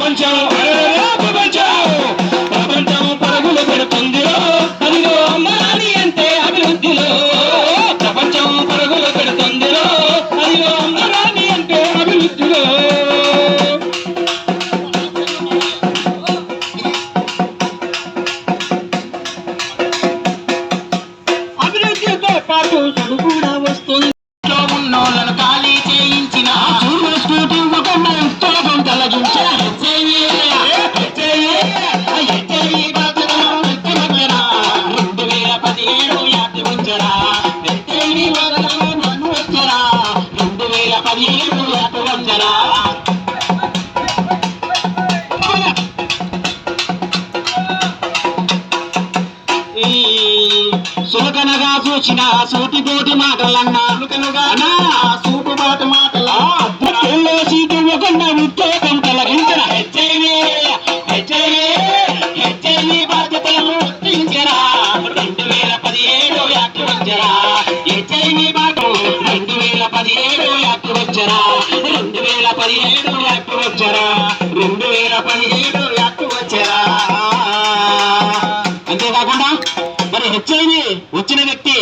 ప్రపంచం హెచ్ఐవి వరకు నన్ను వచ్చరా రెండు వేల పదిహేడు యాతి వచ్చరా ఈ సులకనగా చూసిన సూటిపోటి మాటలన్నా. సులకనగా హెచ్ఐవి బాటు రెండు వేల పదిహేడు యాక్ట్ వచ్చరా? రెండు వేల పదిహేడు యాక్ట్ వచ్చరా? రెండు వేల పదిహేడు యాక్ట్ వచ్చరా? అంతేకాకుండా మరి హెచ్ఐవి వచ్చిన వ్యక్తి